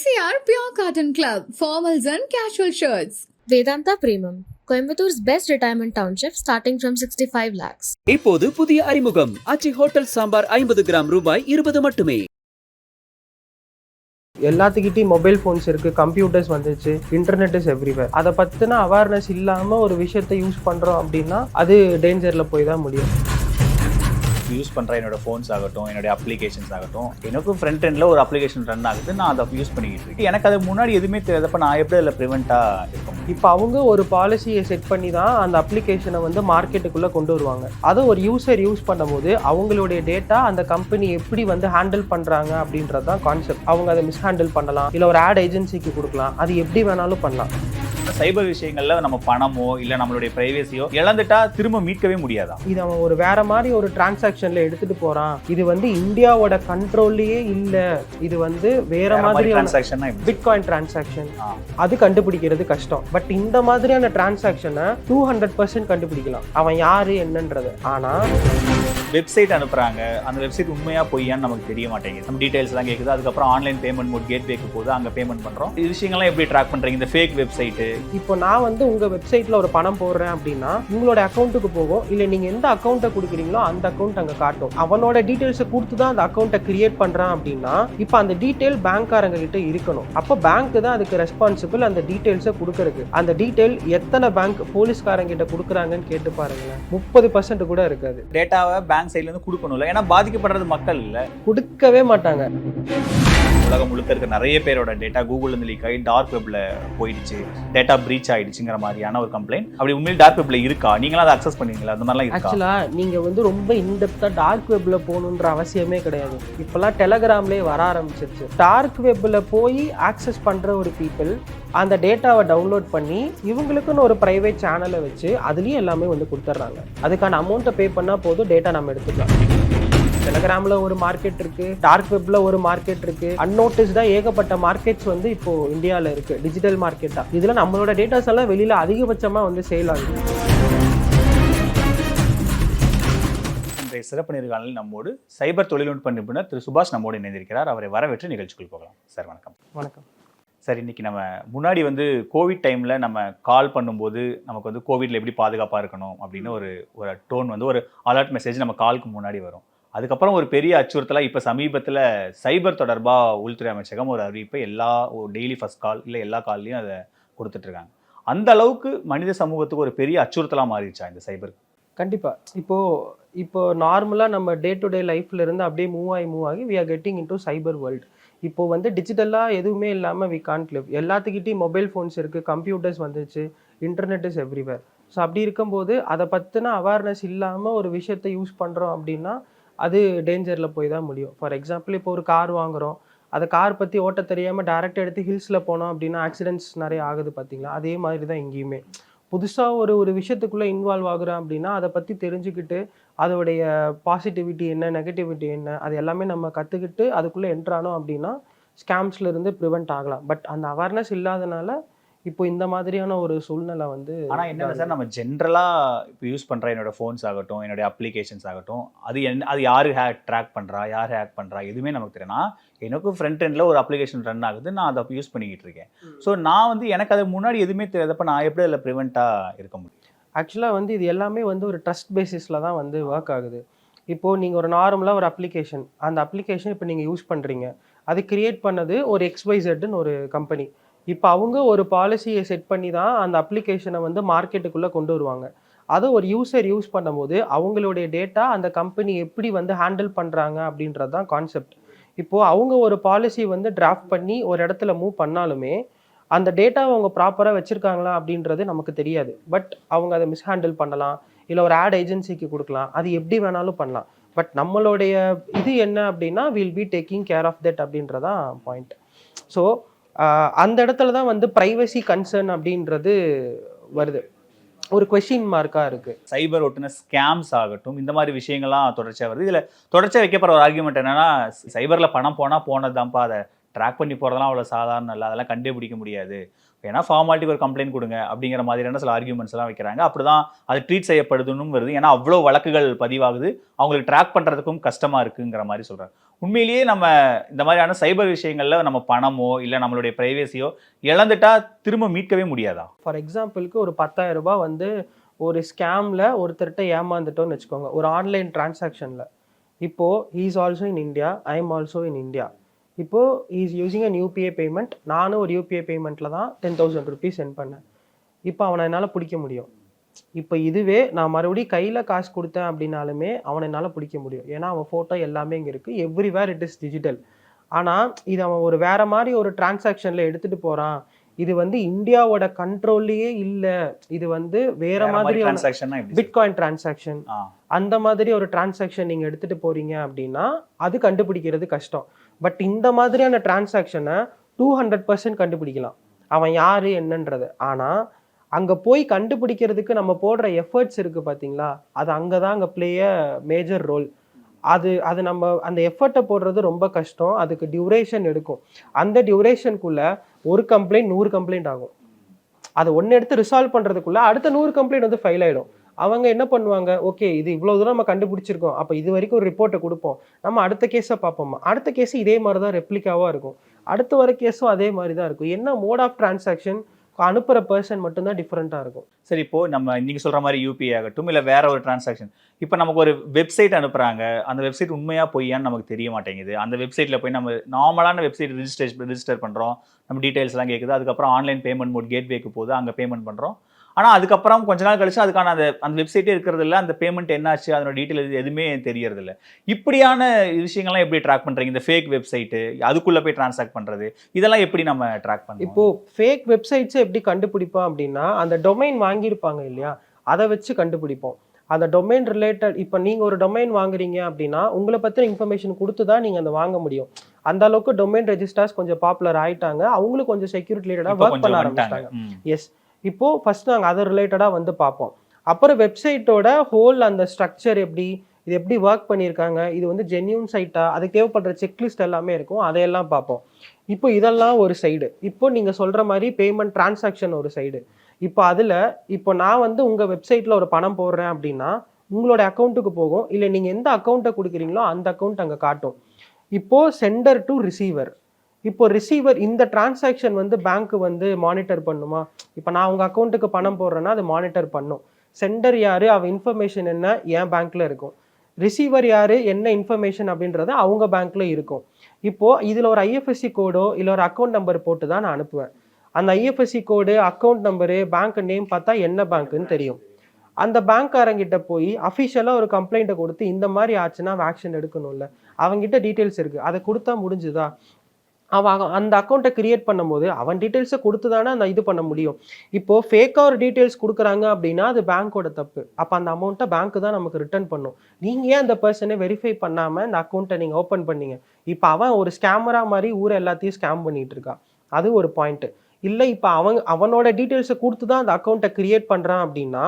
MCR Pure Cotton Club, formals and casual shirts. Vedanta Premium, Coimbator's best retirement township starting from 65 lakhs. இப்போது புதிய அறிமுகம் அச்சி hotel sambar ஐம்பது gram ரூபாய் இருபது மட்டுமே எல்லாத்துக்கிட்டையும் மொபைல் ஃபோன்ஸ் இருக்குது கம்ப்யூட்டர்ஸ் வந்துச்சு இன்டர்நெட் இஸ் எவ்ரிவேர் அதை பற்றின அவேர்னஸ் இல்லாமல் ஒரு விஷயத்தை யூஸ் பண்ணுறோம் அப்படின்னா அது டேஞ்சரில் போய் தான் முடியும் யூஸ் பண்ணுற என்னோட ஃபோன்ஸ் ஆகட்டும் என்னுடைய அப்ளிகேஷன்ஸ் ஆகட்டும் எனக்கும் ஃப்ரண்ட் எண்டில் ஒரு அப்ளிகேஷன் ரன் ஆகுது நான் அதை யூஸ் பண்ணிக்கிட்டு இருக்கேன். எனக்கு அது முன்னாடி எதுவுமே தெரியாதப்ப நான் எப்படி அதில் ப்ரிவெண்ட்டாக இருக்கும் இப்போ அவங்க ஒரு பாலிசியை செட் பண்ணி தான் அந்த அப்ளிகேஷனை வந்து மார்க்கெட்டுக்குள்ளே கொண்டு வருவாங்க. அதை ஒரு யூசர் யூஸ் பண்ணும்போது அவங்களுடைய டேட்டா அந்த கம்பெனி எப்படி வந்து ஹேண்டில் பண்ணுறாங்க அப்படின்றது தான் கான்செப்ட் அவங்க அதை மிஸ்ஹேண்டில் பண்ணலாம் இல்லை ஒரு ஆட் ஏஜென்சிக்கு கொடுக்கலாம் அது எப்படி வேணாலும் பண்ணலாம். சைபர் விஷயங்கள்ல நம்ம பணமோ இல்லை நம்மளுடைய ப்ரைவேசியோ இழந்துட்டா திரும்ப மீட்கவே முடியாதா? இது அவன் ஒரு வேற மாதிரி ஒரு டிரான்சாக்ஷன்ல எடுத்துட்டு போறான். இது வந்து இந்தியாவோட கண்ட்ரோல்லயே இல்ல. இது வந்து வேற மாதிரி டிரான்சாக்ஷன் பிட்காயின் டிரான்சாக்ஷன் அது கண்டுபிடிக்கிறது கஷ்டம். பட் இந்த மாதிரியான டிரான்சாக்ஷனை டூ ஹண்ட்ரட் பர்சன்ட் கண்டுபிடிக்கலாம். அவன் யாரு என்னன்றது. ஆனா வெப்சைட் அனுப்புறாங்க. அந்த வெப்சைட் உண்மையா பொய்யான்னு நமக்கு தெரிய மாட்டேங்குது. நம்ம டீடைல்ஸ் எல்லாம் கேட்குது அதுக்கப்புறம் ஆன்லைன் பேமெண்ட் மோட் கேட் வேக்கு போகுது. அங்கே பேமெண்ட் பண்றோம். இது விஷயங்கள்லாம் எப்படி ட்ராக் பண்றீங்க? இந்த ஃபேக் வெப்சைட்டு இப்போ நான் வந்து உங்க வெப்சைட்ல ஒரு பணம் போடுறேன் அப்படின்னா உங்களோட அக்கௌண்ட்டுக்கு போகும் இல்ல நீங்க எந்த அக்கௌண்ட்டை கொடுக்குறீங்களோ அந்த அக்கௌண்ட் அங்க காட்டும். அவனோட டீடைல்ஸை கொடுத்து தான் அந்த அக்கௌண்ட்டை கிரியேட் பண்றான் அப்படின்னா இப்போ அந்த டீடைல் பேங்க்காரங்க கிட்ட இருக்கணும். அப்போ பேங்க் தான் அதுக்கு ரெஸ்பான்சிபிள் அந்த டீடைல்ஸை கொடுக்கறதுக்கு. அந்த டீடைல் எத்தனை பேங்க் போலீஸ்காரங்க கிட்ட கொடுக்குறாங்கன்னு கேட்டு பாருங்களேன். முப்பது பர்சன்ட் கூட இருக்காது. டேட்டாவை பேங்க் சைட்ல இருந்து கொடுக்கணும்ல. ஏன்னா பாதிக்கப்படுறது மக்கள் இல்ல. கொடுக்கவே மாட்டாங்க. உலகம் முழுக்க இருக்க நிறைய பேரோட டேட்டா கூகுள் இருந்து லீக் ஆகி டார்க் வெப்ல போயிடுச்சு. டேட்டா பிரீச் ஆயிடுச்சுங்கிற மாதிரியான ஒரு கம்ப்ளைண்ட் அப்படி உண்மையில் டார்க் வெப்ல இருக்கா? நீங்களும் அதை அக்சஸ் பண்ணுவீங்களா அந்த மாதிரிலாம் ஆக்சுவலா நீங்க வந்து ரொம்ப இன்டெப்தா டார்க் வெப்ல போகணுன்ற அவசியமே கிடையாது. இப்பெல்லாம் டெலகிராம்லேயே வர ஆரம்பிச்சிருச்சு. டார்க் வெப்ல போய் ஆக்சஸ் பண்ற ஒரு பீப்புள் அந்த டேட்டாவை டவுன்லோட் பண்ணி இவங்களுக்குன்னு ஒரு ப்ரைவேட் சேனலை வச்சு அதுலேயும் எல்லாமே வந்து கொடுத்துட்றாங்க அதுக்கான அமௌண்ட்டை பே பண்ணால் போதும் டேட்டா நம்ம எடுத்துக்கலாம். டெலகிராம்ல ஒரு மார்க்கெட் இருக்கு டார்க் வெப்ல ஒரு மார்க்கெட் இருக்கு. அன்னோட்டிஸ்டா ஏகப்பட்ட மார்க்கெட்ஸ் வந்து இப்போ இந்தியால இருக்கு. டிஜிட்டல் மார்க்கெட்டா இதுல நம்மளோட டேட்டாஸ் எல்லாம் வெளியில அதிகபட்சமா வந்து சேல் ஆகுது. இன்றைய சிறப்பு நேர்காணலில் நம்மோடு சைபர் தொழில்நுட்ப நிபுணர் திரு சுபாஷ் நம்மோடு இணைந்திருக்கிறார். அவரை வரவேற்று நிகழ்ச்சிக்குள் போகலாம். சார் வணக்கம். வணக்கம். சார் இன்னைக்கு நம்ம முன்னாடி வந்து கோவிட் டைம்ல நம்ம கால் பண்ணும்போது நமக்கு வந்து கோவிட்ல எப்படி பாதுகாப்பாக இருக்கணும் அப்படின்னு ஒரு ஒரு டோன் வந்து ஒரு அலர்ட் மெசேஜ் நம்ம காலுக்கு முன்னாடி வரும். அதுக்கப்புறம் ஒரு பெரிய அச்சுறுத்தலாக இப்போ சமீபத்தில் சைபர் தொடர்பாக உள்துறை அமைச்சகம் ஒரு அறிவிப்பை எல்லா டெய்லி ஃபர்ஸ்ட் கால் இல்லை எல்லா கால்லையும் அதை கொடுத்துட்ருக்காங்க அந்த அளவுக்கு மனித சமூகத்துக்கு ஒரு பெரிய அச்சுறுத்தலாக மாறிடுச்சா இந்த சைபர்? கண்டிப்பாக இப்போது இப்போ நார்மலாக நம்ம டே டு டே லைஃப்ல இருந்து அப்படியே மூவ் ஆகி மூவ் ஆகி we are getting into cyber world இப்போ வந்து டிஜிட்டலாக எதுவுமே இல்லாமல் வி கான்ட் லிவ் எல்லாத்துக்கிட்டையும் மொபைல் ஃபோன்ஸ் இருக்குது கம்ப்யூட்டர்ஸ் வந்துச்சு இன்டர்நெட் இஸ் எவ்ரிவேர் ஸோ அப்படி இருக்கும்போது அதை பற்றின அவேர்னஸ் இல்லாமல் ஒரு விஷயத்தை யூஸ் பண்ணுறோம் அப்படின்னா அது டேஞ்சரில் போய் தான் முடியும். ஃபார் எக்ஸாம்பிள் இப்போ ஒரு கார் வாங்குகிறோம் அதை கார் பற்றி ஓட்ட தெரியாமல் டேரெக்டாக எடுத்து ஹில்ஸில் போனோம் அப்படின்னா ஆக்சிடென்ட்ஸ் நிறைய ஆகுது பார்த்தீங்களா? அதே மாதிரி தான் எங்கேயுமே புதுசாக ஒரு ஒரு விஷயத்துக்குள்ளே இன்வால்வ் ஆகுறோம் அப்படின்னா அதை பற்றி தெரிஞ்சுக்கிட்டு அதோடைய பாசிட்டிவிட்டி என்ன நெகட்டிவிட்டி என்ன அது எல்லாமே நம்ம கற்றுக்கிட்டு அதுக்குள்ளே என்ட்ரானோம் அப்படின்னா ஸ்கேம்ஸ்லேருந்து ப்ரிவெண்ட் ஆகலாம். பட் அந்த அவேர்னஸ் இல்லாதனால இப்போ இந்த மாதிரியான ஒரு சூழ்நிலை வந்து ஆனால் என்னென்ன சார் நம்ம ஜென்ரலா இப்போ யூஸ் பண்ற என்னோட ஃபோன்ஸ் ஆகட்டும் என்னுடைய அப்ளிகேஷன்ஸ் ஆகட்டும் அது என்ன அது யாரு ஹேக் ட்ராக் பண்றா யார் ஹேக் பண்றா எதுவுமே நமக்கு தெரியும் நான் எனக்கும் ஃப்ரண்ட் எண்டில் ஒரு அப்ளிகேஷன் ரன் ஆகுது நான் அதை யூஸ் பண்ணிக்கிட்டு இருக்கேன். ஸோ நான் வந்து எனக்கு அது முன்னாடி எதுவுமே தெரியாதப்ப நான் எப்படி அதில் ப்ரிவெண்ட்டாக இருக்க முடியும்? ஆக்சுவலாக வந்து இது எல்லாமே வந்து ஒரு ட்ரஸ்ட் பேசிஸில் தான் வந்து ஒர்க் ஆகுது. இப்போது நீங்கள் ஒரு நார்மலாக ஒரு அப்ளிகேஷன் அந்த அப்ளிகேஷன் இப்போ நீங்கள் யூஸ் பண்ணுறீங்க அது கிரியேட் பண்ணது ஒரு எக்ஸ்வைசெட்னு ஒரு கம்பெனி இப்போ அவங்க ஒரு பாலிசியை செட் பண்ணி தான் அந்த அப்ளிகேஷனை வந்து மார்க்கெட்டுக்குள்ளே கொண்டு வருவாங்க. அதை ஒரு யூசர் யூஸ் பண்ணும்போது அவங்களுடைய டேட்டா அந்த கம்பெனி எப்படி வந்து ஹேண்டில் பண்ணுறாங்க அப்படின்றது தான் கான்செப்ட் இப்போது அவங்க ஒரு பாலிசி வந்து டிராஃப்ட் பண்ணி ஒரு இடத்துல மூவ் பண்ணாலுமே அந்த டேட்டாவை அவங்க ப்ராப்பராக வச்சுருக்காங்களா அப்படின்றது நமக்கு தெரியாது. பட் அவங்க அதை மிஸ்ஹேண்டில் பண்ணலாம். இல்லை ஒரு ஆட் ஏஜென்சிக்கு கொடுக்கலாம். அது எப்படி வேணாலும் பண்ணலாம். பட் நம்மளுடைய இது என்ன அப்படின்னா will be taking care of that அப்படின்றதான் பாயிண்ட் ஸோ அந்த இடத்துல தான் வந்து ப்ரைவசி கன்சர்ன் அப்படின்றது வருது. ஒரு கொஷின் மார்க்காக இருக்குது சைபர் ஒட்டுன ஸ்கேம்ஸ் ஆகட்டும் இந்த மாதிரி விஷயங்கள்லாம் தொடர்ச்சியாக வருது. இதில் தொடர்ச்சியாக வைக்கப்படுற ஒரு ஆர்குமெண்ட் என்னன்னா சைபரில் பணம் போனால் போனதுதான்ப்பா அதை ட்ராக் பண்ணி போகிறதெல்லாம் அவ்வளோ சாதாரண இல்லை. அதெல்லாம் கண்டுபிடிக்க முடியாது. ஏன்னா ஃபார்மாலிட்டிக்கு ஒரு கம்ப்ளைண்ட் கொடுங்க அப்படிங்கிற மாதிரியான சில ஆர்குமெண்ட்ஸ் எல்லாம் வைக்கிறாங்க. அப்படி தான் அது ட்ரீட் செய்யப்படுதுன்னு வருது. ஏன்னா அவ்வளோ வழக்குகள் பதிவாகுது. அவங்களுக்கு ட்ராக் பண்ணுறதுக்கும் கஷ்டமாக இருக்குங்கிற மாதிரி சொல்கிறாங்க உண்மையிலேயே நம்ம இந்த மாதிரியான சைபர் விஷயங்களில் நம்ம பணமோ இல்லை நம்மளுடைய ப்ரைவேசியோ இழந்துட்டா திரும்ப மீட்கவே முடியாதா? ஃபார் எக்ஸாம்பிளுக்கு ஒரு 10000 ரூபாய் வந்து ஒரு ஸ்கேமில் ஒருத்தர்கிட்ட ஏமாந்துட்டோம்னு வச்சுக்கோங்க. ஒரு ஆன்லைன் டிரான்சாக்ஷனில் இப்போது he's also in India I am also in India இப்போது is using an UPI payment நானும் ஒரு யூபிஐ பேமெண்ட்டில் தான் டென் தௌசண்ட் ருபீஸ் சென்ட் பண்ணேன். இப்போ அவனை என்னால் பிடிக்க முடியும். இப்போ இதுவே நான் மறுபடியும் கையில் காசு கொடுத்தேன் அப்படின்னாலுமே அவனை என்னால் பிடிக்க முடியும். ஏன்னா அவன் ஃபோட்டோ எல்லாமே இங்கே இருக்குது எவ்ரிவேர் இட் இஸ் டிஜிட்டல் ஆனால் இது அவன் ஒரு வேற மாதிரி ஒரு டிரான்சாக்ஷனில் எடுத்துகிட்டு போகிறான் இது வந்து இந்தியாவோட கண்ட்ரோல்லையே இல்லை. இது வந்து வேற மாதிரி பிட்காயின் டிரான்சாக்ஷன் அந்த மாதிரி ஒரு டிரான்சாக்ஷன் நீங்கள் எடுத்துகிட்டு போறீங்க அப்படின்னா அது கண்டுபிடிக்கிறது கஷ்டம். பட் இந்த மாதிரியான டிரான்சாக்ஷனை டூ ஹண்ட்ரட் பர்சன்ட் கண்டுபிடிக்கலாம். அவன் யார் என்னன்றது. ஆனால் அங்கே போய் கண்டுபிடிக்கிறதுக்கு நம்ம போடுற எஃபர்ட்ஸ் இருக்குது பார்த்தீங்களா அது அங்கே தான் அங்கே பிளேய மேஜர் ரோல் அது அது நம்ம அந்த எஃபர்ட்டை போடுறது ரொம்ப கஷ்டம். அதுக்கு டியூரேஷன் எடுக்கும். அந்த டியூரேஷனுக்குள்ளே ஒரு கம்ப்ளைண்ட் நூறு கம்ப்ளைண்ட் ஆகும். அதை ஒன்று எடுத்து ரிசால்வ் பண்ணுறதுக்குள்ளே அடுத்த நூறு கம்ப்ளைண்ட் வந்து ஃபைல் ஆகிடும் அவங்க என்ன பண்ணுவாங்க? ஓகே இது இவ்வளோ தூரம் நம்ம கண்டுபிடிச்சிருக்கோம். அப்போ இது வரைக்கும் ஒரு ரிப்போர்ட்டை கொடுப்போம். நம்ம அடுத்த கேஸை பார்ப்போமா? அடுத்த கேஸ் இதே மாதிரி தான் ரெப்ளிகாவாக இருக்கும். அடுத்த வர கேஸும் அதே மாதிரி தான் இருக்கும். என்ன மோட் ஆஃப் டிரான்சாக்ஷன் அனுப்புகிற பர்சன் மட்டும்தான் டிஃப்ரெண்ட்டாக இருக்கும். சரி இப்போ நம்ம இன்னைக்கு சொல்கிற மாதிரி யூபிஐ ஆகட்டும் இல்லை வேற ஒரு டிரான்சாக்ஷன் இப்போ நமக்கு ஒரு வெப்சைட் அனுப்புகிறாங்க அந்த வெப்சைட் உண்மையாக பொய்யான்னு நமக்கு தெரிய மாட்டேங்குது. அந்த வெப்சைட்ல போய் நம்ம நார்மலான வெப்சைட் ரிஜிஸ்டர் ரிஜிஸ்டர் பண்ணுறோம் நம்ம டீட்டெயில்ஸ்லாம் கேட்குது அதுக்கப்புறம் ஆன்லைன் பேமெண்ட் மோட் கேட்வேக்கு போகுது. அங்கே பேமெண்ட் பண்ணுறோம் ஆனா அதுக்கப்புறம் கொஞ்ச நாள் கழிச்சு அதுக்கான அந்த அந்த வெப்சைட்டே இருக்கிறது இல்ல அந்த பேமெண்ட் என்னாச்சு அதனோட டீட்டெயில் எதுவுமே தெரியறது இல்ல இப்படியான விஷயங்கள்லாம் எப்படி ட்ராக் பண்றீங்க? இந்த ஃபேக் வெப்சைட்டு அதுக்குள்ள போய் டிரான்சாக்ட் பண்றது இதெல்லாம் எப்படி நம்ம ட்ராக் பண்ணுவோம்? இப்போ ஃபேக் வெப்சைட்ஸை எப்படி கண்டுபிடிப்போம் அப்படின்னா அந்த டொமைன் வாங்கியிருப்பாங்க இல்லையா? அதை வச்சு கண்டுபிடிப்போம். அந்த டொமைன் ரிலேட்டட் இப்போ நீங்கள் ஒரு டொமைன் வாங்குறீங்க அப்படின்னா உங்களை பற்றின இன்ஃபர்மேஷன் கொடுத்து தான் நீங்கள் அந்த வாங்க முடியும். அந்த அளவுக்கு டொமைன் ரெஜிஸ்டர்ஸ் கொஞ்சம் பாப்புலர் ஆயிட்டாங்க. அவங்களும் கொஞ்சம் செக்யூரிட்டி ரிலேட்டடாக ஒர்க் பண்ண ஆரம்பிச்சிட்டாங்க. எஸ் இப்போது ஃபர்ஸ்ட் நாங்கள் அதை ரிலேட்டடாக வந்து பார்ப்போம். அப்புறம் வெப்சைட்டோட ஹோல் அந்த ஸ்ட்ரக்சர் எப்படி இது எப்படி ஒர்க் பண்ணியிருக்காங்க இது வந்து ஜென்யூன் சைட்டா அதுக்கு தேவைப்படுற செக்லிஸ்ட் எல்லாமே இருக்கும் அதையெல்லாம் பார்ப்போம். இப்போ இதெல்லாம் ஒரு சைடு இப்போ நீங்கள் சொல்கிற மாதிரி பேமெண்ட் டிரான்சாக்ஷன் ஒரு சைடு இப்போ அதில் இப்போ நான் வந்து உங்கள் வெப்சைட்டில் ஒரு பணம் போடுறேன் அப்படின்னா உங்களோட அக்கௌண்ட்டுக்கு போகும். இல்லை நீங்கள் எந்த அக்கௌண்ட்டை கொடுக்குறீங்களோ அந்த அக்கௌண்ட் அங்கே காட்டும். இப்போது சென்டர் டு ரிசீவர் இப்போ ரிசீவர் இந்த டிரான்சாக்ஷன் வந்து பேங்க் வந்து மானிட்டர் பண்ணுமா? இப்போ நான் உங்கள் அக்கௌண்ட்டுக்கு பணம் போடுறேன்னா அது மானிட்டர் பண்ணும். சென்டர் யார்? அவ இன்ஃபர்மேஷன் என்ன? என் பேங்க்கில் இருக்கும். ரிசீவர் யார்? என்ன இன்ஃபர்மேஷன் அப்படின்றது அவங்க பேங்க்கில் இருக்கும். இப்போது இதில் ஒரு ஐஎஃப்எஸ்சி கோடோ இல்லை ஒரு அக்கௌண்ட் நம்பர் போட்டு தான் நான் அனுப்புவேன். அந்த IFSC code account number bank name பார்த்தா என்ன பேங்க்குன்னு தெரியும். அந்த பேங்க்காரங்கிட்ட போய் அஃபிஷியலாக ஒரு கம்ப்ளைண்ட்டை கொடுத்து இந்த மாதிரி ஆச்சுன்னா ஆக்ஷன் எடுக்கணும்ல. அவங்ககிட்ட டீட்டெயில்ஸ் இருக்குது அதை கொடுத்தா முடிஞ்சுதா? அவன் அந்த அக்கௌண்ட்டை கிரியேட் பண்ணும்போது அவன் டீட்டெயில்ஸை கொடுத்து தானே அந்த இது பண்ண முடியும். இப்போ ஃபேக்காக ஒரு டீட்டெயில்ஸ் கொடுக்குறாங்க அப்படின்னா அது பேங்க்கோட தப்பு. அப்போ அந்த அமௌண்ட்டை பேங்க்கு தான் நமக்கு ரிட்டர்ன் பண்ணும். நீங்கள் ஏன் அந்த பர்சனை வெரிஃபை பண்ணாமல் இந்த அக்கௌண்ட்டை நீங்கள் ஓப்பன் பண்ணீங்க? இப்போ அவன் ஒரு ஸ்கேமரா மாதிரி ஊரை எல்லாத்தையும் ஸ்கேம் பண்ணிகிட்டு இருக்கான் அது ஒரு பாயிண்ட்டு இல்லை இப்போ அவன் அவனோட டீட்டெயில்ஸை கொடுத்து தான் அந்த அக்கௌண்ட்டை க்ரியேட் பண்ணுறான் அப்படின்னா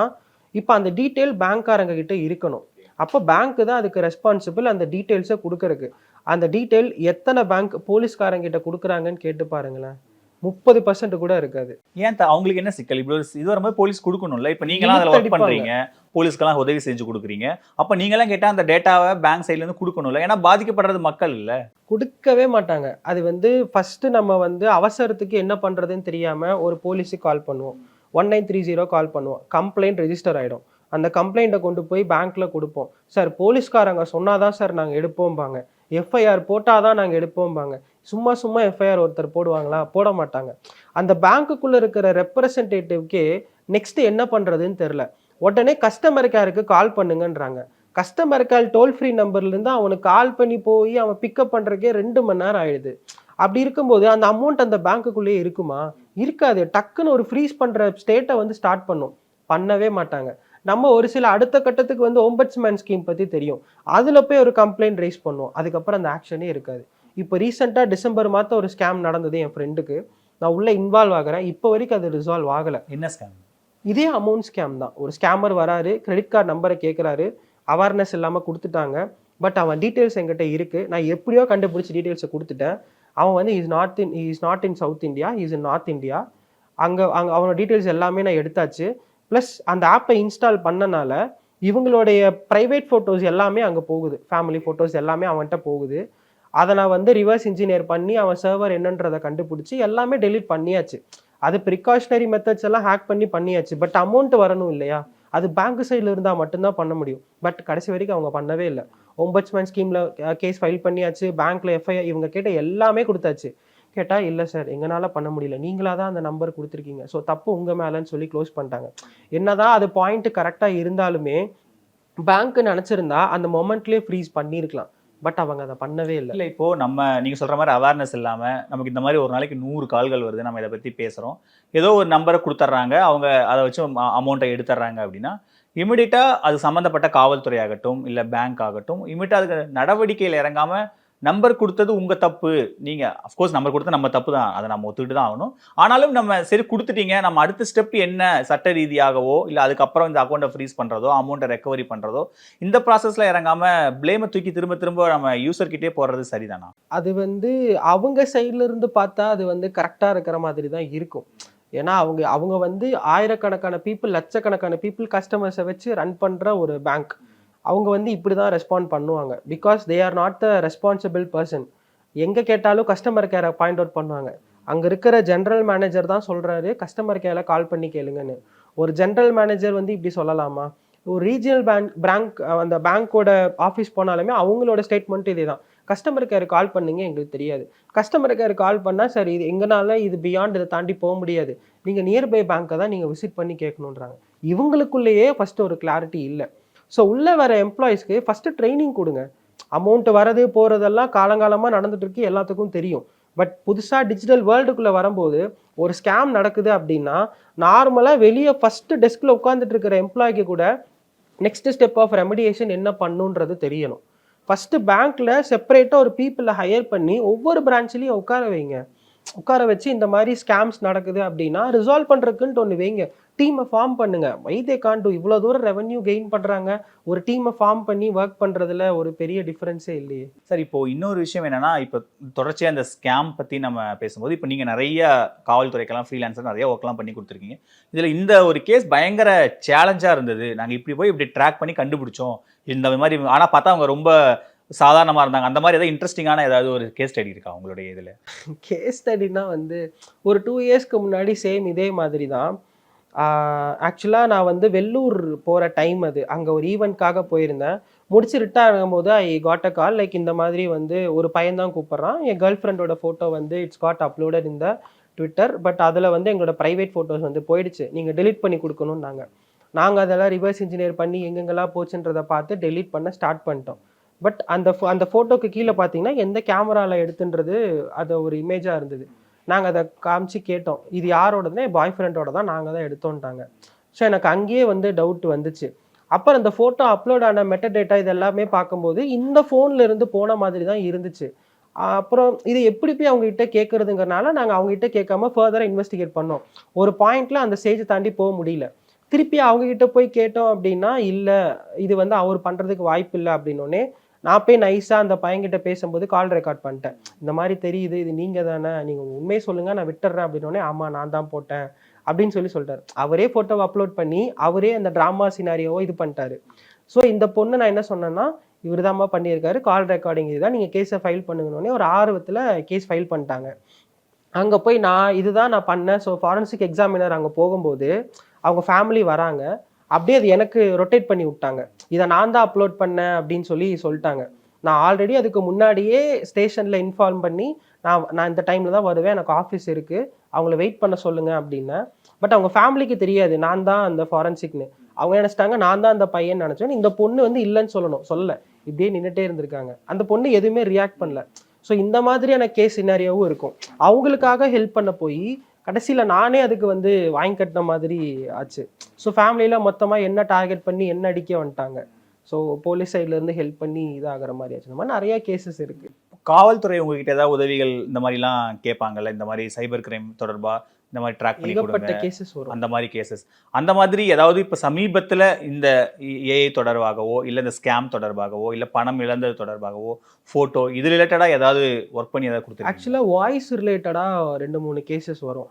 இப்போ அந்த டீட்டெயில் பேங்க்காரங்க கிட்ட இருக்கணும். அப்போ பேங்க்கு தான் அதுக்கு ரெஸ்பான்சிபிள் அந்த டீட்டெயில்ஸை கொடுக்கறக்கு அந்த டீட்டெயில் எத்தனை பேங்க் போலீஸ்காரங்க கிட்ட கொடுக்குறாங்கன்னு கேட்டு பாருங்களேன். முப்பது பர்சன்ட் கூட இருக்காது. ஏன் அவங்களுக்கு என்ன சிக்கல்? இப்படி இது வரும்போது போலீஸ் கொடுக்கணும்ல. இப்போ நீங்களாம் அதில் ஒர்க். பண்றீங்க. போலீஸ்க்கெல்லாம் உதவி செஞ்சு கொடுக்குறீங்க. அப்போ நீங்களாம் கேட்டால் அந்த டேட்டாவை பேங்க் சைட்ல இருந்து கொடுக்கணும்ல. ஏன்னா பாதிக்கப்படுறது மக்கள் இல்ல. கொடுக்கவே மாட்டாங்க. அது வந்து ஃபர்ஸ்ட் நம்ம வந்து அவசரத்துக்கு என்ன பண்றதுன்னு தெரியாம ஒரு போலீஸுக்கு கால் பண்ணுவோம். One nine three zero call பண்ணுவோம். கம்ப்ளைண்ட் ரெஜிஸ்டர் ஆயிடும். அந்த கம்ப்ளைண்ட்டை கொண்டு போய் பேங்க்ல கொடுப்போம். சார் போலீஸ்காரங்க சொன்னாதான் சார் நாங்கள் எடுப்போம்பாங்க. எஃப்ஐஆர் போட்டால் தான் நாங்கள் எடுப்போம்பாங்க. சும்மா சும்மா எஃப்ஐஆர் ஒருத்தர் போடுவாங்களா? போட மாட்டாங்க. அந்த பேங்க்குக்குள்ளே இருக்கிற ரெப்ரசன்டேட்டிவ்க்கே நெக்ஸ்ட்டு என்ன பண்ணுறதுன்னு தெரில உடனே கஸ்டமர் கேருக்கு கால் பண்ணுங்கன்றாங்க. கஸ்டமர் கேர் டோல் ஃப்ரீ நம்பர்லேருந்து அவனுக்கு கால் பண்ணி போய் அவன் பிக்கப் பண்ணுறக்கே ரெண்டு மணி நேரம் ஆயிடுது. அப்படி இருக்கும்போது அந்த அமௌண்ட் அந்த பேங்க்குள்ளேயே இருக்குமா? இருக்காது. டக்குன்னு ஒரு ஃப்ரீஸ் பண்ணுற ஸ்டேட்டை வந்து ஸ்டார்ட் பண்ணும். பண்ணவே மாட்டாங்க. நம்ம ஒரு சில அடுத்த கட்டத்துக்கு வந்து ஓம்பட்ஸ்மேன் ஸ்கீம் பற்றி தெரியும். அதில் போய் ஒரு கம்ப்ளைண்ட் ரைஸ் பண்ணுவோம். அதுக்கப்புறம் அந்த ஆக்ஷனே இருக்காது. இப்போ ரீசெண்டாக டிசம்பர் மாதம் ஒரு ஸ்கேம் நடந்தது என் ஃப்ரெண்டுக்கு நான் உள்ளே இன்வால்வ் ஆகுறேன். இப்போ வரைக்கும் அது ரிசால்வ் ஆகலை. என்ன ஸ்கேம் இதே அமௌண்ட் ஸ்கேம் தான். ஒரு ஸ்கேமர் வராரு கிரெடிட் கார்டு நம்பரை கேட்குறாரு அவேர்னஸ் இல்லாமல் கொடுத்துட்டாங்க. பட் அவன் டீட்டெயில்ஸ் என்கிட்ட இருக்குது நான் எப்படியோ கண்டுபிடிச்சி டீட்டெயில்ஸை கொடுத்துட்டேன். அவன் வந்து is north in is not in south India is in north India அங்கே அங்கே அவனோட டீட்டெயில்ஸ் எல்லாமே நான் எடுத்தாச்சு. ப்ளஸ் அந்த ஆப்பை இன்ஸ்டால் பண்ணனால இவங்களுடைய ப்ரைவேட் ஃபோட்டோஸ் எல்லாமே அங்கே போகுது. ஃபேமிலி ஃபோட்டோஸ் எல்லாமே அவன்கிட்ட போகுது. அதை நான் வந்து ரிவர்ஸ் இன்ஜினியர் பண்ணி அவன் சர்வர் என்னன்றதை கண்டுபிடிச்சி எல்லாமே டெலீட் பண்ணியாச்சு. அது ப்ரிகாஷனரி மெத்தட்ஸ் எல்லாம் ஹேக் பண்ணி பண்ணியாச்சு. பட் அமௌண்ட் வரணும் இல்லையா? அது பேங்க் சைடில் இருந்தால் மட்டும்தான் பண்ண முடியும். பட் கடைசி வரைக்கும் அவங்க பண்ணவே இல்லை. ஒம்பட்ஸ்மேன் ஸ்கீமில் கேஸ் ஃபைல் பண்ணியாச்சு. பேங்க்கில் எஃப்ஐஆர் இவங்க கேட்ட எல்லாமே கொடுத்தாச்சு. கேட்டால் இல்லை சார் எங்களால் பண்ண முடியல. நீங்களாக தான் அந்த நம்பர் கொடுத்துருக்கீங்க. ஸோ தப்பு உங்கள் மேலேன்னு சொல்லி க்ளோஸ் பண்ணிட்டாங்க. என்னதான் அது பாயிண்ட் கரெக்டாக இருந்தாலுமே பேங்க் நினச்சிருந்தா அந்த மொமெண்ட்லேயே ஃப்ரீஸ் பண்ணியிருக்கலாம் பட் அவங்க அதை பண்ணவே இல்லை. இல்லை இப்போது நம்ம நீங்கள் சொல்கிற மாதிரி அவேர்னஸ் இல்லாமல் நமக்கு இந்த மாதிரி ஒரு நாளைக்கு நூறு கால்கள் வருது. நம்ம இதை பற்றி பேசுகிறோம் ஏதோ ஒரு நம்பரை கொடுத்துட்றாங்க. அவங்க அதை வச்சு அமௌண்ட்டை எடுத்துட்றாங்க அப்படின்னா இமிடியட்டாக அது சம்மந்தப்பட்ட காவல்துறை ஆகட்டும் இல்லை பேங்க் ஆகட்டும் இமிடியட்டாக அதுக்கு நடவடிக்கையில் இறங்காமல் நம்பர் கொடுத்தது உங்கள் தப்பு. நீங்கள் அஃப்கோர்ஸ் நம்பர் கொடுத்தது நம்ம தப்பு தான் அதை நம்ம ஒத்துக்கிட்டு தான் ஆகணும். ஆனாலும் நம்ம சரி கொடுத்துட்டீங்க. நம்ம அடுத்த ஸ்டெப் என்ன சட்ட ரீதியாகவோ இல்லை அதுக்கப்புறம் இந்த அக்கௌண்ட்டை ஃப்ரீஸ் பண்ணுறதோ அமௌண்ட்டை ரெக்கவரி பண்ணுறதோ இந்த ப்ராசஸில் இறங்காமல் ப்ளேமை தூக்கி திரும்ப திரும்ப நம்ம யூசர்கிட்டே போடுறது சரிதானா? அது வந்து அவங்க சைடுல இருந்து பார்த்தா அது வந்து கரெக்டாக இருக்கிற மாதிரி தான் இருக்கும். ஏன்னா அவங்க அவங்க வந்து ஆயிரக்கணக்கான பீப்புள் லட்சக்கணக்கான பீப்புள் கஸ்டமர்ஸை வச்சு ரன் பண்ணுற ஒரு பேங்க் அவங்க வந்து இப்படி தான் ரெஸ்பாண்ட் பண்ணுவாங்க. Because they are not the responsible person எங்கே கேட்டாலும் கஸ்டமர் கேரை பாயிண்ட் அவுட் பண்ணுவாங்க. அங்கே இருக்கிற ஜென்ரல் மேனேஜர் தான் சொல்கிறாரு கஸ்டமர் கேரில் கால் பண்ணி கேளுங்கன்னு. ஒரு ஜென்ரல் மேனேஜர் வந்து இப்படி சொல்லலாமா? ஒரு ரீஜியனல் பேங்க் பேங்க் அந்த பேங்க்கோட ஆஃபீஸ் போனாலுமே அவங்களோட ஸ்டேட்மெண்ட் இதே தான் கஸ்டமர் கேர் கால் பண்ணுங்க எங்களுக்கு தெரியாது. கஸ்டமர் கேர் கால் பண்ணால் சரி இது எங்கனால இது பியாண்ட் இதை தாண்டி போக முடியாது. நீங்கள் நியர்பை பேங்க்கை தான் நீங்கள் விசிட் பண்ணி கேட்கணுன்றாங்க இவங்களுக்குள்ளேயே ஃபஸ்ட்டு ஒரு கிளாரிட்டி இல்லை. ஸோ உள்ளே வர எம்ப்ளாயிஸ்க்கு ஃபஸ்ட்டு ட்ரைனிங் கொடுங்க. அமௌண்ட் வரது போகிறதெல்லாம் காலங்காலமாக நடந்துகிட்ருக்கு எல்லாத்துக்கும் தெரியும். பட் புதுசாக டிஜிட்டல் வேர்ல்டுக்குள்ளே வரும்போது ஒரு ஸ்கேம் நடக்குது அப்படின்னா நார்மலாக வெளியே ஃபஸ்ட்டு டெஸ்கில் உட்காந்துட்டு இருக்கிற எம்ப்ளாய்க்கு கூட நெக்ஸ்ட் ஸ்டெப் ஆஃப் ரெமடியேஷன் என்ன பண்ணுன்றது தெரியணும். ஃபஸ்ட்டு பேங்க்கில் செப்பரேட்டாக ஒரு பீப்புளை ஹையர் பண்ணி ஒவ்வொரு பிரான்ச்லேயும் உட்கார வைங்க. உட்கார வச்சு இந்த மாதிரி ஸ்கேம்ஸ் நடக்குது அப்படின்னா ரிசால்வ் பண்ணுறதுக்குன்ட்டு ஒன்று வைங்க. டீமை ஃபார்ம் பண்ணுங்க. வைதே காண்டு இவ்வளோ தூரம் ரெவன்யூ கெயின் பண்ணுறாங்க ஒரு டீமை ஃபார்ம் பண்ணி ஒர்க் பண்ணுறதுல ஒரு பெரிய டிஃப்ரென்ஸே இல்லையே. சார் இப்போ இன்னொரு விஷயம் என்னன்னா இப்போ தொடர்ச்சியாக இந்த ஸ்கேம் பற்றி நம்ம பேசும்போது இப்போ நீங்கள் நிறைய காவல்துறைக்கெல்லாம் ஃப்ரீலான்சர் நிறைய ஒர்க்லாம் பண்ணி கொடுத்துருக்கீங்க. இதில் இந்த ஒரு கேஸ் பயங்கர சேலஞ்சாக இருந்தது. நாங்கள் இப்படி போய் இப்படி ட்ராக் பண்ணி கண்டுபிடிச்சோம். இந்த மாதிரி ஆனால் பார்த்தா அவங்க ரொம்ப சாதாரணமாக இருந்தாங்க. அந்த மாதிரி ஏதாவது இன்ட்ரெஸ்டிங்கான ஏதாவது ஒரு கேஸ் ஸ்டடி இருக்கா உங்களுடைய இதில்? கேஸ் ஸ்டடினா வந்து ஒரு டூ இயர்ஸ்க்கு முன்னாடி சேம் இதே மாதிரி தான் ஆக்சுவலாக நான் வந்து வெள்ளூர் போகிற டைம் அது. அங்கே ஒரு ஈவெண்ட்காக போயிருந்தேன். முடிச்சு ரிட்டர்ன் ஆகும்போது I got a call like இந்த மாதிரி வந்து ஒரு பையன் தான் கூப்பிட்றான். என் கேர்ள் ஃப்ரெண்டோட ஃபோட்டோ வந்து இட்ஸ் காட் அப்லோடட் இந்த ட்விட்டர் பட் அதில் வந்து எங்களோட ப்ரைவேட் ஃபோட்டோஸ் வந்து போயிடுச்சு. நீங்கள் டெலீட் பண்ணி கொடுக்கணும்னாங்க. நாங்கள் அதெல்லாம் ரிவர்ஸ் இன்ஜினியர் பண்ணி எங்கெங்கெல்லாம் போச்சுன்றதை பார்த்து டெலிட் பண்ண ஸ்டார்ட் பண்ணிட்டோம். பட் அந்த ஃபோ அந்த ஃபோட்டோக்கு கீழே பார்த்தீங்கன்னா எந்த கேமராவில் எடுத்துன்றது அது ஒரு இமேஜாக இருந்தது. நாங்கள் அதை காமிச்சு கேட்டோம். இது யாரோடதுன்னா என் பாய் ஃப்ரெண்டோட தான் நாங்கள் தான் எடுத்தோன்ட்டாங்க. ஸோ எனக்கு அங்கேயே வந்து டவுட் வந்துச்சு. அப்புறம் அந்த ஃபோட்டோ அப்லோட் ஆன மெட்ட டேட்டா இது எல்லாமே பார்க்கும்போது இந்த ஃபோன்ல இருந்து போன மாதிரி தான் இருந்துச்சு. அப்புறம் இது எப்படி போய் அவங்ககிட்ட கேட்குறதுங்கிறனால நாங்கள் அவங்ககிட்ட கேட்காம ஃபர்தராக இன்வெஸ்டிகேட் பண்ணோம். ஒரு பாயிண்டில் அந்த ஸ்டேஜை தாண்டி போக முடியல. திருப்பி அவங்ககிட்ட போய் கேட்டோம் அப்படின்னா இல்லை இது வந்து அவர் பண்ணுறதுக்கு வாய்ப்பு இல்லை அப்படின்னோடனே நான் போய் நைஸாக அந்த பையன்கிட்ட பேசும்போது கால் ரெக்கார்ட் பண்ணிட்டேன். இந்த மாதிரி தெரியுது இது நீங்கள் தானே நீங்கள் உண்மையை சொல்லுங்கள் நான் விட்டுறேன் அப்படின்னோடனே ஆமாம் நான் தான் போட்டேன் அப்படின்னு சொல்லி சொல்லிட்டாரு. அவரே ஃபோட்டோவை அப்லோட் பண்ணி அவரே அந்த ட்ராமா சினாரியோவை இது பண்ணிட்டாரு. ஸோ இந்த பொண்ணு நான் என்ன சொன்னேன்னா இவர் தான்மா பண்ணியிருக்காரு கால் ரெக்கார்டிங் இதுதான் நீங்கள் கேஸை ஃபைல் பண்ணுங்கன்னே ஒரு ஆர்வத்தில் கேஸ் ஃபைல் பண்ணிட்டாங்க. அங்கே போய் நான் இதுதான் நான் பண்ணேன். ஸோ ஃபாரன்சிக் எக்ஸாமினர் அங்கே போகும்போது அவங்க ஃபேமிலி வராங்க. அப்படியே அது எனக்கு ரொட்டேட் பண்ணி விட்டாங்க. இதை நான் தான் அப்லோட் பண்ணேன் அப்படின்னு சொல்லி சொல்லிட்டாங்க. நான் ஆல்ரெடி அதுக்கு முன்னாடியே ஸ்டேஷனில் இன்ஃபார்ம் பண்ணி நான் நான் இந்த டைமில் தான் வருவேன் எனக்கு ஆஃபீஸ் இருக்குது அவங்கள வெயிட் பண்ண சொல்லுங்கள் அப்படின்னேன். பட் அவங்க ஃபேமிலிக்கு தெரியாது. நான் தான் அந்த ஃபாரன்சிக்னு அவங்க நினச்சிட்டாங்க நான் தான் அந்த பையன் நினச்சேன். இந்த பொண்ணு வந்து இல்லைன்னு சொல்லணும். சொல்லலை. இப்படியே நின்றுட்டே இருந்திருக்காங்க. அந்த பொண்ணு எதுவுமே ரியாக்ட் பண்ணல. ஸோ இந்த மாதிரியான கேஸ் சினாரியாவும் இருக்கும். அவங்களுக்காக ஹெல்ப் பண்ண போய் கடைசியில் நானே அதுக்கு வந்து வாங்கி கட்டின மாதிரி ஆச்சு. ஸோ ஃபேமிலியில் மொத்தமாக என்ன டார்கெட் பண்ணி என்ன அடிக்க வந்துட்டாங்க? ஸோ போலீஸ் சைட்லேருந்து ஹெல்ப் பண்ணி இதாகிற மாதிரி ஆச்சு. இந்த மாதிரி நிறையா கேசஸ் இருக்குது காவல்துறை உங்ககிட்ட ஏதாவது உதவிகள் இந்த மாதிரிலாம் கேட்பாங்கல்ல? இந்த மாதிரி சைபர் கிரைம் தொடர்பாக இந்த மாதிரி ட்ராக் பண்ணி கொடுங்க. கேசஸ் வரும். அந்த மாதிரி கேசஸ் அந்த மாதிரி ஏதாவது இப்போ சமீபத்தில் இந்த ஏஐ தொடர்பாகவோ இல்லை இந்த ஸ்கேம் தொடர்பாகவோ இல்லை பணம் இழந்தது தொடர்பாகவோ ஃபோட்டோ இது ரிலேட்டடாக ஏதாவது ஒர்க் பண்ணி ஏதாவது கொடுத்துருக்கீங்க ஆக்சுவலாக வாய்ஸ் ரிலேட்டடாக ரெண்டு மூணு கேசஸ் வரும்.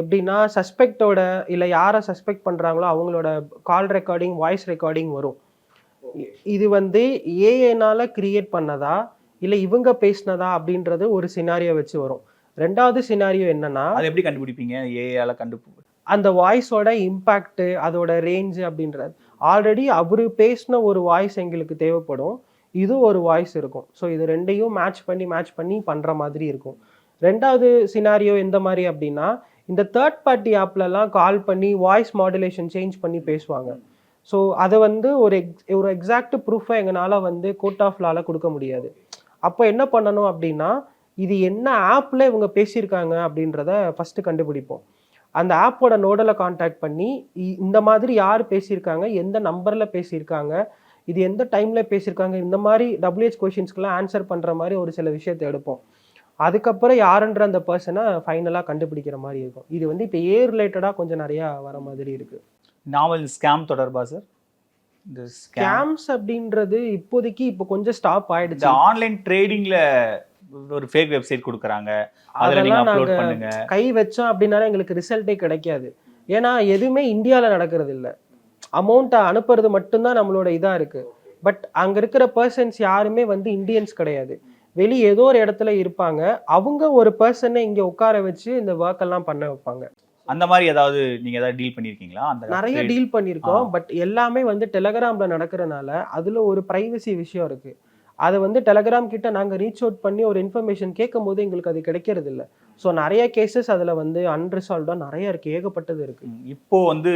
எப்படின்னா சஸ்பெக்டோட இல்லை யாரை சஸ்பெக்ட் பண்ணுறாங்களோ அவங்களோட கால் ரெக்கார்டிங் வாய்ஸ் ரெக்கார்டிங் வரும். இது வந்து ஏஏனால கிரியேட் பண்ணதா இல்லை இவங்க பேசினதா அப்படின்றது ஒரு சினாரியோ வச்சு வரும். ரெண்டாவது சினாரியோ என்னன்னா அதை எப்படி கண்டுபிடிப்பீங்க? ஏஐயால கண்டு அந்த வாய்ஸோட இம்பேக்ட் அதோட ரேஞ்சு அப்படின்றது. ஆல்ரெடி அவரு பேசின ஒரு வாய்ஸ் எங்களுக்கு தேவைப்படும். இது ஒரு வாய்ஸ் இருக்கும். ஸோ இது ரெண்டையும் மேட்ச் பண்ணி மேட்ச் பண்ணி பண்ணுற மாதிரி இருக்கும். ரெண்டாவது சினாரியோ எந்த மாதிரி அப்படின்னா இந்த தேர்ட் பார்ட்டி ஆப்லலாம் கால் பண்ணி வாய்ஸ் மாடுலேஷன் சேஞ்ச் பண்ணி பேசுவாங்க. ஸோ அதை வந்து ஒரு எக்ஸ் ஒரு எக்ஸாக்ட் ப்ரூஃபை எங்களால் வந்து கோர்ட் ஆஃப் லால கொடுக்க முடியாது. அப்போ என்ன பண்ணணும் அப்படின்னா இது என்ன ஆப்பில் இவங்க பேசியிருக்காங்க அப்படின்றத ஃபஸ்ட்டு கண்டுபிடிப்போம். அந்த ஆப்போட நோடலை காண்டாக்ட் பண்ணி இந்த மாதிரி யார் பேசியிருக்காங்க எந்த நம்பரில் பேசியிருக்காங்க இது எந்த டைமில் பேசியிருக்காங்க இந்த மாதிரி டபிள்யூஹெச் கொஷின்ஸ்க்கெலாம் ஆன்சர் பண்ணுற மாதிரி ஒரு சில விஷயத்தை எடுப்போம். அதுக்கப்புறம் யாருன்ற அந்த பர்சனை ஃபைனலாக கண்டுபிடிக்கிற மாதிரி இருக்கும். இது வந்து இப்போ ஏ ரிலேட்டடாக கொஞ்சம் நிறையா வர மாதிரி இருக்குது நாவல் ஸ்கேம் தொடர்பா சார் இந்த ஸ்கேம் ஸ்கேம்ஸ் அப்படின்றது இப்போதைக்கு இப்போ கொஞ்சம் ஸ்டாப் இந்த ஆயிடுச்சு ஆன்லைன் ட்ரேடிங்ல ஒரு ஃபேக் வெப்சைட் கொடுக்குறாங்க. அதுல நீங்க அதெல்லாம் அப்லோட் பண்ணுங்க. கை வச்சோம் அப்படின்னாலே எங்களுக்கு ரிசல்ட்டே கிடைக்காது. ஏன்னா எதுவுமே இந்தியாவில் நடக்கிறது இல்லை அமௌண்ட்டை அனுப்புறது மட்டும்தான் நம்மளோட இதாக இருக்குது பட் அங்கே இருக்கிற பர்சன்ஸ் யாருமே வந்து இந்தியன்ஸ் கிடையாது. வெளி ஏதோ ஒரு இடத்துல இருப்பாங்க. அவங்க ஒரு பர்சனை இங்கே உட்கார வச்சு இந்த ஒர்க் எல்லாம் பண்ண வைப்பாங்க. அந்த மாதிரி ஏதாவது நீங்க ஏதாவது டீல் பண்ணிருக்கீங்களா அந்த நிறைய டீல் பண்ணியிருக்கோம். பட் எல்லாமே வந்து டெலகிராமில் நடக்கிறனால அதில் ஒரு ப்ரைவசி விஷயம் இருக்குது அதை வந்து டெலகிராம் கிட்ட நாங்கள் ரீச் அவுட் பண்ணி ஒரு இன்ஃபர்மேஷன் கேட்கும் போது எங்களுக்கு அது கிடைக்கிறது இல்லை ஸோ நிறைய கேசஸ் அதில் வந்து அன்ரிசால்வ்டாக நிறைய இருக்குது ஏகப்பட்டது இருக்குது இப்போ வந்து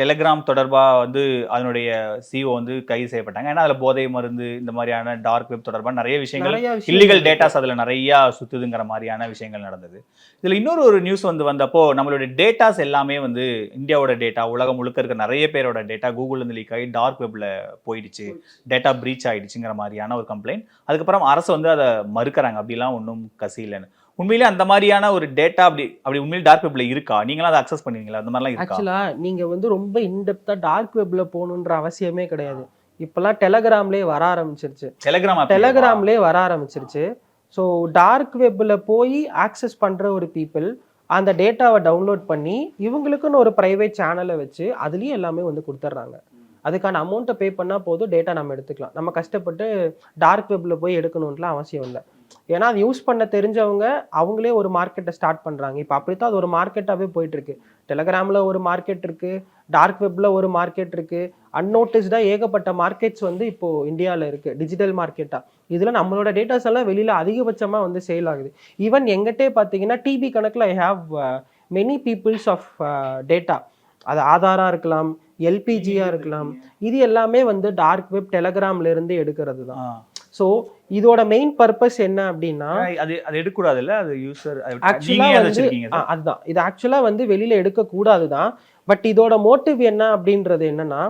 டெலிகிராம் தொடர்பா வந்து அதனுடைய சிஓ வந்து கைது செய்யப்பட்டாங்க. ஏன்னா அதுல போதை மருந்து இந்த மாதிரியான டார்க் வெப் தொடர்பா நிறைய விஷயங்கள் இல்லீகல். டேட்டாஸ் அதுல நிறைய சுத்துதுங்கிற மாதிரியான விஷயங்கள் நடந்தது. இதுல இன்னொரு ஒரு நியூஸ் வந்து வந்தப்போ நம்மளுடைய டேட்டாஸ் எல்லாமே வந்து இந்தியாவோட டேட்டா உலகம் முழுக்க இருக்க நிறைய பேரோட டேட்டா கூகுள்ல இருந்து லீக் ஆகி டார்க் வெப்ல போயிடுச்சு. டேட்டா பிரீச் ஆயிடுச்சுங்கிற மாதிரியான ஒரு கம்ப்ளைண்ட் அதுக்கப்புறம் அரசு வந்து அதை மறுக்கிறாங்க. அப்படிலாம் ஒன்றும் கசியலன்னு உண்மையிலே அந்த மாதிரியான ஒரு டேட்டா அப்படி அப்படி உண்மையிலே டார்க் வெப்ல இருக்கா? நீங்களும் அதை அக்சஸ் பண்ணுவீங்களா அந்த மாதிரிலாம் இருக்கா? ஆக்சுவலாக நீங்கள் வந்து ரொம்ப இன்டெப்த்தாக டார்க் வெப்பில் போகணுன்ற அவசியமே கிடையாது. இப்போல்லாம் டெலகிராம்லேயே வர ஆரம்பிச்சிருச்சு. டெலிகிராம் டெலகிராம்லேயே வர ஆரம்பிச்சிருச்சு. ஸோ டார்க் வெப்பில் போய் ஆக்சஸ் பண்ணுற ஒரு பீப்புள் அந்த டேட்டாவை டவுன்லோட் பண்ணி இவங்களுக்குன்னு ஒரு ப்ரைவேட் சேனலை வச்சு அதுலேயும் எல்லாமே வந்து கொடுத்துட்றாங்க. அதுக்கான அமௌண்ட்டை பே பண்ணால் போதும் டேட்டா நம்ம எடுத்துக்கலாம். நம்ம கஷ்டப்பட்டு டார்க் வெப்பில் போய் எடுக்கணுன்ட்டுலாம் அவசியம் இல்லை. ஏன்னா அது யூஸ் பண்ண தெரிஞ்சவங்க அவங்களே ஒரு மார்க்கெட்டை ஸ்டார்ட் பண்ணுறாங்க இப்போ அப்படித்தான் அது ஒரு மார்க்கெட்டாகவே போயிட்டுருக்கு. டெலகிராமில் ஒரு மார்க்கெட் இருக்குது டார்க் வெப்பில் ஒரு மார்க்கெட் இருக்குது அன்னோட்டிஸ்டாக ஏகப்பட்ட மார்க்கெட்ஸ் வந்து இப்போது இந்தியாவில் இருக்குது டிஜிட்டல் மார்க்கெட்டாக இதில் நம்மளோட டேட்டாஸ் எல்லாம் வெளியில் அதிகபட்சமாக வந்து சேல் ஆகுது. ஈவன் எங்கிட்டே பார்த்தீங்கன்னா டிபி கணக்கில் I have many peoples of data அது ஆதாராக இருக்கலாம் எல்பிஜியாக இருக்கலாம். இது எல்லாமே வந்து டார்க் வெப் டெலகிராம்ல இருந்து எடுக்கிறது தான். ஸோ இதோட மெயின் பர்பஸ் என்ன அப்படின்னா அது அது எடுக்கக்கூடாது இல்ல அது யூசர் ஆக்சுவலா நீங்க ஏன் வந்து அதுதான். இது ஆக்சுவலா வந்து வெளியில எடுக்க கூடாது தான் பட் இதோட மோட்டிவ் என்ன அப்படின்றது என்னன்னா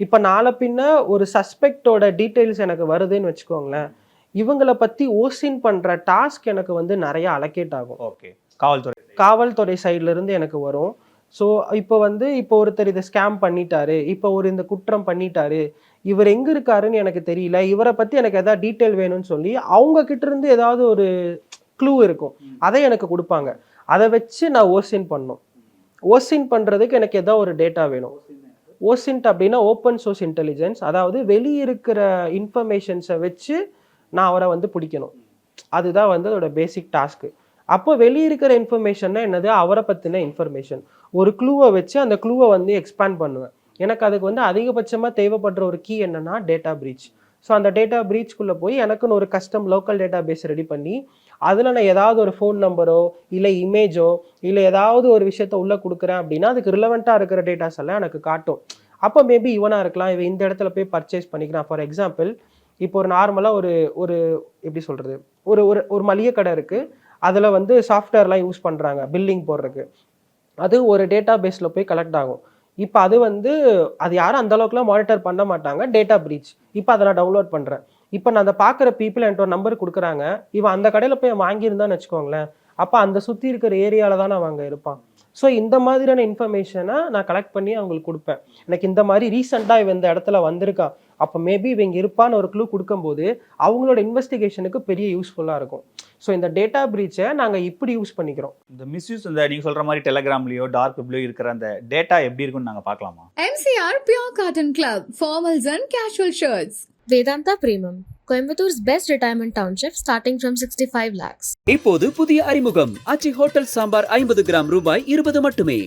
இப்ப நாளை பின்ன ஒரு சஸ்பெக்டோட டீடைல்ஸ் எனக்கு வருதுன்னு வச்சுக்கோங்களேன். இவங்களை பத்தி ஓசின் பண்ற டாஸ்க் எனக்கு வந்து நிறைய அலோகேட் ஆகும். ஓகே காவல்துறை. காவல்துறை சைடுல இருந்து எனக்கு வரும். ஸோ இப்போ வந்து இப்போ ஒருத்தர் இதை ஸ்கேம் பண்ணிட்டாரு இப்போ ஒரு இந்த குற்றம் பண்ணிட்டாரு இவர் எங்க இருக்காருன்னு எனக்கு தெரியல இவரை பத்தி எனக்கு எதாவது டீட்டெயில் வேணும்னு சொல்லி அவங்க கிட்ட இருந்து ஏதாவது ஒரு க்ளூ இருக்கும். அதை எனக்கு கொடுப்பாங்க. அதை வச்சு நான் ஓசின் பண்ணும். ஓசின் பண்றதுக்கு எனக்கு ஏதோ ஒரு டேட்டா வேணும். ஓசின்ட் அப்படின்னா ஓப்பன் சோர்ஸ் இன்டெலிஜென்ஸ் அதாவது வெளியே இருக்கிற இன்ஃபர்மேஷன்ஸை வச்சு நான் அவரை வந்து பிடிக்கணும். அதுதான் வந்து அதோட பேசிக் டாஸ்க்கு அப்போ வெளியே இருக்கிற இன்ஃபர்மேஷன்னா என்னது? அவரை பற்றின இன்ஃபர்மேஷன் ஒரு க்ளூவை வச்சு அந்த க்ளூவை வந்து எக்ஸ்பேண்ட் பண்ணுவேன். எனக்கு அதுக்கு வந்து அதிகபட்சமாக தேவைப்படுற ஒரு கீ என்னன்னா டேட்டா பிரீச் ஸோ அந்த டேட்டா பிரீச்குள்ளே போய் எனக்குன்னு ஒரு custom local database ready பண்ணி அதில் நான் ஏதாவது ஒரு ஃபோன் நம்பரோ இல்லை இமேஜோ இல்லை ஏதாவது ஒரு விஷயத்த உள்ளே கொடுக்குறேன் அப்படின்னா அதுக்கு ரிலவெண்ட்டாக இருக்கிற டேட்டாஸ் எல்லாம் எனக்கு காட்டும். அப்போ மேபி இவனாக இருக்கலாம் இவன் இந்த இடத்துல போய் பர்ச்சேஸ் பண்ணிக்கிறான். ஃபார் எக்ஸாம்பிள் இப்போ ஒரு நார்மலாக ஒரு ஒரு எப்படி சொல்கிறது ஒரு ஒரு ஒரு மளிகை கடை இருக்குது அதில் வந்து சாஃப்ட்வேர்லாம் யூஸ் பண்ணுறாங்க பில்லிங் போடுறதுக்கு. அது ஒரு டேட்டா பேஸில் போய் கலெக்ட் ஆகும். இப்போ அது வந்து அது யாரும் அந்த அளவுக்குலாம் மானிட்டர் பண்ண மாட்டாங்க டேட்டா பிரீச் இப்போ அதை நான் டவுன்லோட் பண்ணுறேன் இப்போ நான் அந்த பார்க்குற பீப்புள் என்கிட்ட ஒரு நம்பர் கொடுக்குறாங்க இவன் அந்த கடையில் போய் வாங்கியிருந்தான்னு வச்சுக்கோங்களேன் அப்போ அந்த சுற்றி இருக்கிற ஏரியாவில் தான் நான் அங்கே இருப்பான். ஸோ இந்த மாதிரியான இன்ஃபர்மேஷனை நான் கலெக்ட் பண்ணி அவங்களுக்கு கொடுப்பேன். எனக்கு இந்த மாதிரி ரீசெண்டாக இவன் இந்த இடத்துல வந்திருக்கான் அப்போ மேபி இவன் இங்கே இருப்பான்னு ஒரு க்ளூ கொடுக்கும்போது அவங்களோட இன்வெஸ்டிகேஷனுக்கு பெரிய யூஸ்ஃபுல்லாக இருக்கும். ஸோ இந்த டேட்டா பிரீச்சை நாங்கள் இப்படி யூஸ் பண்ணிக்கிறோம். இந்த மிஸ்யூஸ் இந்த நீங்க சொல்ற மாதிரி டெலகிராம்லயோ டார்க் வெப்லயோ இருக்கிற அந்த டேட்டா எப்படி இருக்குன்னு நாங்க பார்க்கலாமா? MCR Pure Cotton Club, formals and casual shirts. Vedanta Coimbatore's best retirement township starting from sixty five lakhs இப்போது புதிய அறிமுகம் அச்சி ஹோட்டல் சாம்பார் ஐம்பது கிராம் ரூபாய் இருபது மட்டுமே